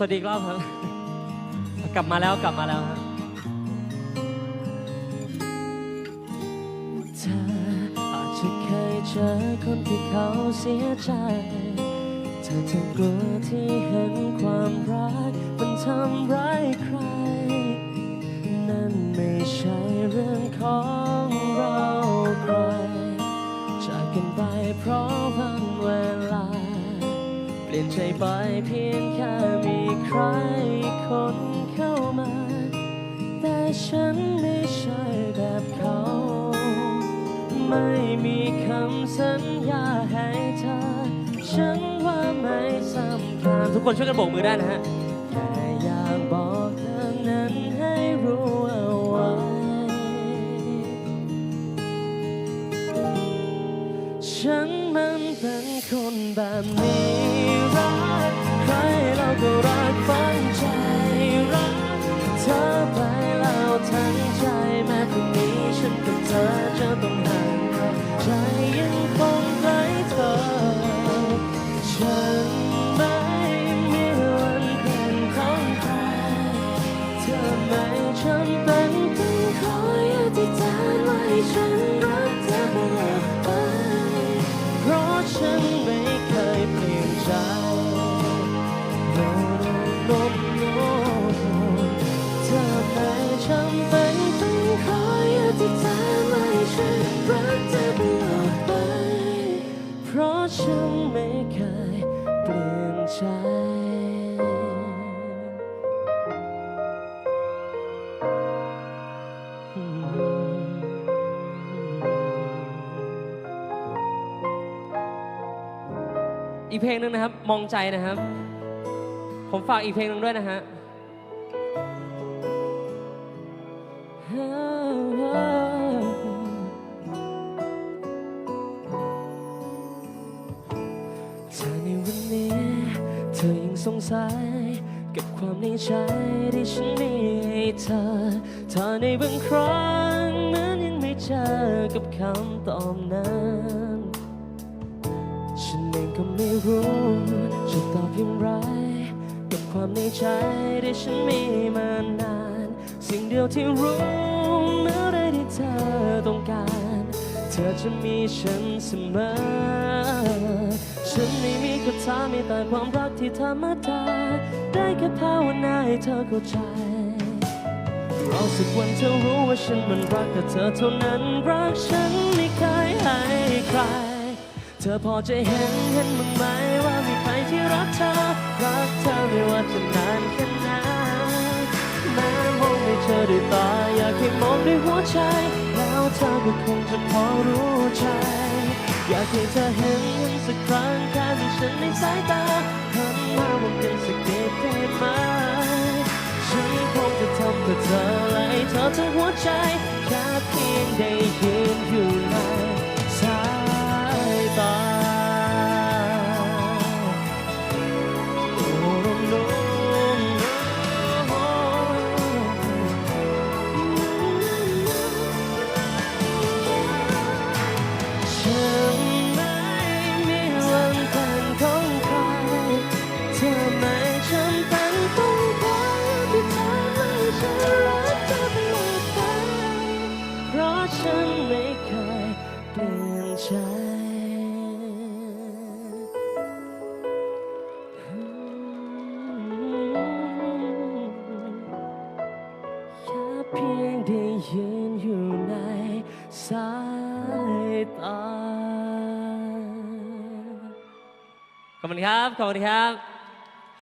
สวัสดีอีกรอบครับ กลับมาแล้วกลับมาแล้วฮะเธออาจจะเคยเจอคนที่เขาเสียใจเธอทั้งกลัวที่เห็นความรักมันทำร้ายใคร นั่นไม่ใช่เรื่องของเราใครจากกันไปเพราะ ลี่ยนใจไปเพียงแค่มีใครคนเข้ามา แต่ฉันไม่ใช่แบบเขา ไม่มีคำสัญญาให้เธอ ฉันว่าไม่สำคัญทุกคนช่วยกันโบกมือได้นะฮะ เป็นคนแบบนี้รักใครเราก็รักฝังใจรักเธอไปแล้วทั้งใจแม้พรุ่งนี้ฉันกับเธอจะต้องห่างกันใจยังคงไร้เธอ ฉันไม่มีวันเป็นของใครเธอไม่จำเป็นต้องคอยอธิษฐานว่าให้ฉัน ใจ No no no no เธอไม่จำเป็นต้องคอยอธิษฐานว่าให้ฉันรักเธอตลอดไป เพราะฉันไม่เคยเปลี่ยนใจ อีกเพลงหนึ่งนะครับ มองใจนะครับ ผมฝากอีกเพลงหนึ่งด้วยนะฮะเธอในวันนี้ เธอยังสงสัยกับความในใจที่ฉันมีให้เธอ เธอในบางครั้งเหมือนยังไม่เจอกับคำตอบนั้น ฉันเองก็ไม่รู้จะตอบอย่างไร กับความในใจที่ฉันมีมานาน สิ่งเดียวที่รู้เมื่อใดที่เธอต้องการ เธอจะมีฉันเสมอ ฉันไม่มีคำถามมีแต่ความรักที่ธรรมดาได้แค่ภาวนาให้เธอเข้าใจรอสักวันเธอรู้ว่าฉันมันรักแต่เธอเท่านั้นรักฉันไม่เคยให้ใคร เธอพอจะเห็นเห็นบ้งไหมว่ามีใครที่รักเธอ รักเธอไม่ว่าจะนานแค่ไหนแม้มองไม่เจอด้วยตาอยากให้มองด้วยหัวใจ แล้วเธอก็คงจะพอรู้ใจ อยากให้เธอเห็นสักครั้งแค่มีฉันในสายตาหันมามองกันสักนิดได้ไหมฉันคงจะทำเพื่อเธอและให้เธอทั้งหัวใจแค่เพียงได้ยืนอยู่ใน ราะฉันไม่เคยเปลี่ยนใจแค่เพียงได้ยืนอยู่ในสายตา ขอบคุณครับ ขอบคุณครับ